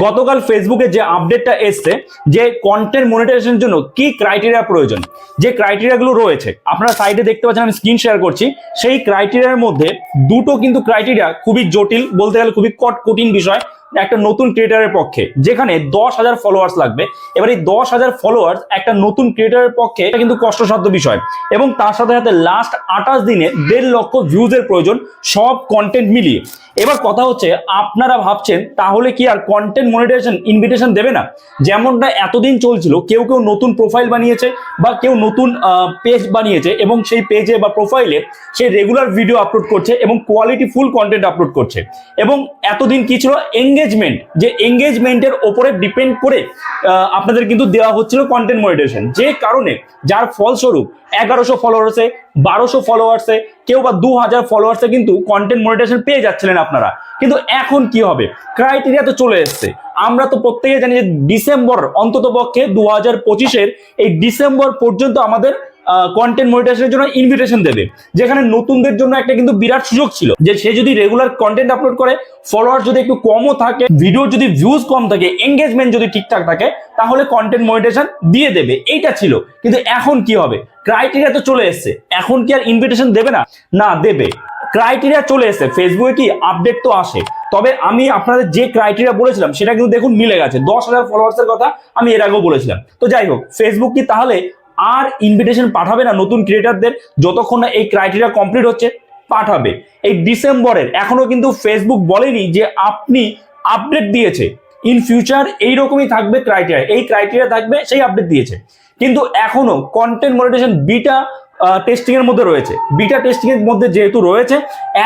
গতকাল ফেসবুকে যে আপডেটটা এসছে, যে কন্টেন্ট মনিটাইজেশনের জন্য কি ক্রাইটেরিয়া প্রয়োজন? যে ক্রাইটেরিয়াগুলো রয়েছে, আপনারা সাইডে দেখতে পাচ্ছেন, আমি স্ক্রিন শেয়ার করছি, সেই ক্রাইটেরিয়ার মধ্যে দুটো কিন্তু ক্রাইটেরিয়া খুবই জটিল, বলতে গেলে খুবই কট, কঠিন বিষয়, একটা নতুন ক্রিয়েটারের পক্ষে, যেখানে দশ হাজার ফলোয়ার্স লাগবে। এবার এই দশ হাজার ফলোয়ার্স একটা নতুন ক্রিয়েটারের পক্ষে, এটা কিন্তু কষ্টসাধ্য বিষয়। এবং তার সাথে সাথে লাস্ট আঠাশ দিনে দেড় লক্ষ ভিউজের প্রয়োজন, সব কন্টেন্ট মিলিয়ে। এবার কথা হচ্ছে, আপনারা ভাবছেন, তাহলে কি আর কন্টেন্ট মনিটাইজেশন ইনভিটেশন দেবে না? যেমনটা এতদিন চলছিল, কেউ কেউ নতুন প্রোফাইল বানিয়েছে বা কেউ নতুন পেজ বানিয়েছে এবং সেই পেজে বা প্রোফাইলে সে রেগুলার ভিডিও আপলোড করছে এবং কোয়ালিটি ফুল কন্টেন্ট আপলোড করছে। এবং এতদিন কি ছিল? এঙ্গেজমেন্ট যে এঙ্গেজমেন্টের ওপরে ডিপেন্ড করে আপনাদের কিন্তু দেওয়া হচ্ছিল কন্টেন্ট মনিটাইজেশন যে কারণে, যার ফলস্বরূপ, এগারোশো ফলোয়ার্সে বারোশো ফলোয়ার্সে কেউ বা দু হাজার ফলোয়ার্সে কিন্তু কন্টেন্ট মনিটাইজেশন পেয়ে যাচ্ছিলেন আপনারা। কিন্তু এখন কি হবে? ক্রাইটেরিয়া তো চলে এসছে। আমরা তো প্রত্যেকে জানি যে ডিসেম্বর অন্তত পক্ষে দু হাজার পঁচিশের এই ডিসেম্বর পর্যন্ত আমাদের কন্টেন্ট মনিটাইজেশনের জন্য ইনভিটেশন দেবে। যেখানে নতুনদের জন্য একটা কিন্তু বিরাট সুযোগ ছিল যে সে যদি রেগুলার কন্টেন্ট আপলোড করে ফলোয়ার যদি একটু কমও থাকে ভিডিও যদি ভিউজ কম থাকে এঙ্গেজমেন্ট যদি ঠিকঠাক থাকে, তাহলে কন্টেন্ট মনিটাইজেশন দিয়ে দেবে। এইটা ছিল। কিন্তু এখন কি হবে? ক্রাইটেরিয়া তো চলে এসছে। এখন কি আর ইনভিটেশন দেবে না? না, দেবে। ক্রাইটেরিয়া চলে এসেছে। ফেসবুকে কি আপডেট তো আসে। তবে আমি আপনাদের যে ক্রাইটেরিয়া বলেছিলাম, সেটা কিন্তু দেখুন মিলে গেছে। দশ হাজার ফলোয়ার্সের কথা আমি এর আগেও বলেছিলাম। তো যাই হোক ফেসবুক কি তাহলে আর ইনভিটেশন পাঠাবে না নতুন ক্রিয়েটারদের যতক্ষণ না এই ক্রাইটেরিয়া কমপ্লিট হচ্ছে, পাঠাবে। এই ডিসেম্বরের এখনও কিন্তু ফেসবুক বলেনি যে আপনি আপডেট দিয়েছে। ইন ফিউচার এইরকমই থাকবে ক্রাইটেরিয়া এই ক্রাইটেরিয়া থাকবে, সেই আপডেট দিয়েছে। কিন্তু এখনও কন্টেন্ট মনিটাইজেশন বিটা টেস্টিং এর মধ্যে রয়েছে। বিটা টেস্টিং এর মধ্যে যেহেতু রয়েছে,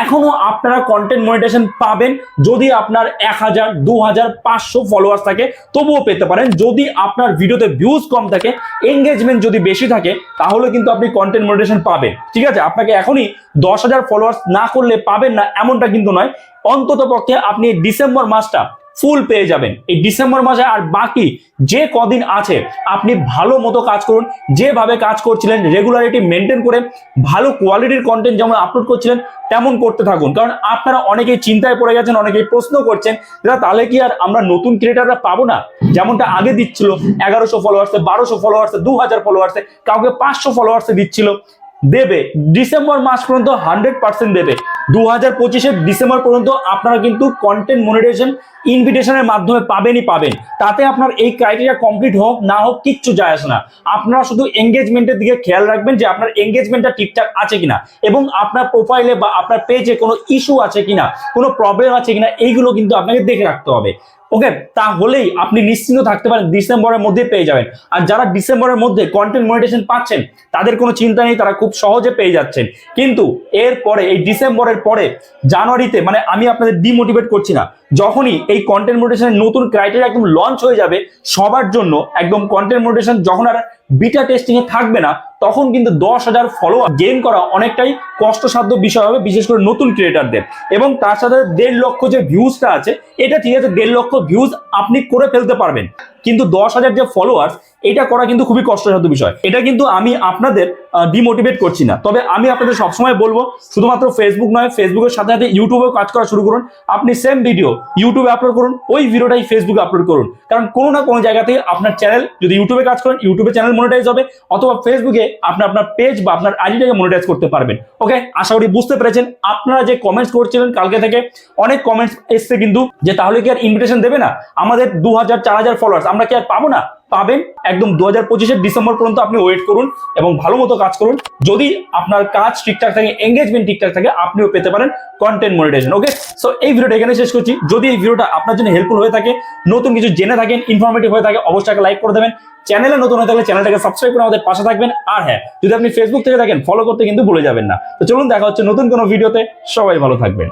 এখনও আপনারা কন্টেন্ট মনিটাইজেশন পাবেন যদি আপনার এক হাজার, দু হাজার, পাঁচশো ফলোয়ার্স থাকে, তবুও পেতে পারেন। যদি আপনার ভিডিওতে ভিউজ কম থাকে এঙ্গেজমেন্ট যদি বেশি থাকে, তাহলে কিন্তু আপনি কন্টেন্ট মনিটাইজেশন পাবেন। ঠিক আছে? আপনাকে এখনই দশ হাজার ফলোয়ার্স না করলে পাবেন না, এমনটা কিন্তু নয়। অন্তত পক্ষে আপনি ডিসেম্বর মাসটা ফুল পেয়ে যাবেন। এই ডিসেম্বর মাসে আর বাকি যে কদিন আছে, আপনি ভালো মতো কাজ করুন, যেভাবে কাজ করছিলেন রেগুলারিটি মেনটেন করে, ভালো কোয়ালিটির কন্টেন্ট যেমন আপলোড করছিলেন, তেমন করতে থাকুন। কারণ আপনারা অনেকেই চিন্তায় পড়ে গেছেন, অনেকেই প্রশ্ন করছেন, দাদা, তাহলে কি আর আমরা নতুন ক্রিয়েটাররা পাবো না? যেমনটা আগে দিচ্ছিল, এগারোশো ফলোয়ার্সে বারোশো ফলোয়ার্সে দু হাজার ফলোয়ার্সে কাউকে পাঁচশো ফলোয়ার্সে দিচ্ছিল। দেবে। ডিসেম্বর মাস পর্যন্ত হান্ড্রেড পার্সেন্ট দেবে। দু হাজার পঁচিশের ডিসেম্বর পর্যন্ত আপনারা কিন্তু কন্টেন্ট মনিটাইজেশন ইনভিটেশনের মাধ্যমে পাবেনই পাবেন। তাতে আপনার এই ক্রাইটেরিয়া কমপ্লিট হোক, না হোক কিচ্ছু যায় আসে না। আপনারা শুধু এঙ্গেজমেন্টের দিকে খেয়াল রাখবেন যে আপনার এঙ্গেজমেন্টটা ঠিকঠাক আছে কিনা এবং আপনার প্রোফাইলে বা আপনার পেজে কোনো ইস্যু আছে কিনা, কোনো প্রবলেম আছে কিনা, এইগুলো কিন্তু আপনাকে দেখে রাখতে হবে। ওকে তাহলেই আপনি নিশ্চিন্ত থাকতে পারেন ডিসেম্বরের মধ্যে পেয়ে যাবেন। আর যারা ডিসেম্বরের মধ্যে কন্টেন্ট মনিটেশন পাচ্ছেন, তাদের কোনো চিন্তা নেই, তারা খুব সহজে পেয়ে যাচ্ছেন। কিন্তু এর পরে, এই ডিসেম্বরের পরে, জানুয়ারিতে মানে আমি আপনাদের ডিমোটিভেট করছি না, যখনই এই কন্টেন্ট মনিটেশনের নতুন ক্রাইটেরিয়া একদম লঞ্চ হয়ে যাবে, সবার জন্য একদম কন্টেন্ট মনিটেশন যখন আর বিটা টেস্টিং এ থাকবে না, তখন কিন্তু দশ হাজার ফলোয়ার গেইন করা অনেকটাই কষ্টসাধ্য বিষয় হবে, বিশেষ করে নতুন ক্রিয়েটারদের এবং তার সাথে দেড় লক্ষ যে ভিউজটা আছে, এটা ঠিক আছে, দেড় লক্ষ ভিউজ আপনি করে ফেলতে পারবেন। কিন্তু দশ হাজার যে ফলোয়ার্স এটা করা কিন্তু খুবই কষ্টসাধ্য বিষয়। এটা কিন্তু আমি আপনাদের ডিমোটিভেট করছি না। তবে আমি আপনাদের সবসময় বলব, শুধুমাত্র ফেসবুক নয় ফেসবুকের সাথে সাথে ইউটিউবেও কাজ করা শুরু করুন। আপনি সেম ভিডিও ইউটিউবে আপলোড করুন, ওই ভিডিওটাই ফেসবুকে আপলোড করুন। কারণ কোনো না কোনো জায়গা থেকে আপনার চ্যানেল যদি ইউটিউবে কাজ করেন ইউটিউবে চ্যানেল মনিটাইজ হবে, অথবা ফেসবুকে আপনি আপনার পেজ বা আপনার আইডিটাকে মনিটাইজ করতে পারবেন। ওকে আশা করি বুঝতে পেরেছেন। আপনারা যে কমেন্টস করছিলেন কালকে থেকে, অনেক কমেন্টস এসছে কিন্তু, যে তাহলে কি আর ইনভিটেশন দেবে না? আমাদের দু হাজার, চার হাজার ফলোয়ার্স আমরা কি আর পাবো না? পাবেন একদম দু হাজার পঁচিশের ডিসেম্বর পর্যন্ত আপনি ওয়েট করুন এবং ভালো মতো কাজ করুন। যদি আপনার কাজ ঠিকঠাক থাকে এঙ্গেজমেন্ট ঠিকঠাক থাকে, আপনিও পেতে পারেন কন্টেন্ট মনিটাইজেশন ওকে সো এই ভিডিওটা এখানে শেষ করছি। যদি এই ভিডিওটা আপনার জন্য হেল্পফুল হয়ে থাকে, নতুন কিছু জেনে থাকেন ইনফরমেটিভ হয়ে থাকে, অবশ্যই লাইক করে দেবেন। চ্যানেলে নতুন হয়ে থাকলে চ্যানেলটাকে সাবস্ক্রাইব করে আমাদের পাশে থাকবেন। আর হ্যাঁ যদি আপনি ফেসবুক থেকে থাকেন ফলো করতে কিন্তু ভুলে যাবেন না। তো চলুন, দেখা হচ্ছে নতুন কোনো ভিডিওতে সবাই ভালো থাকবেন।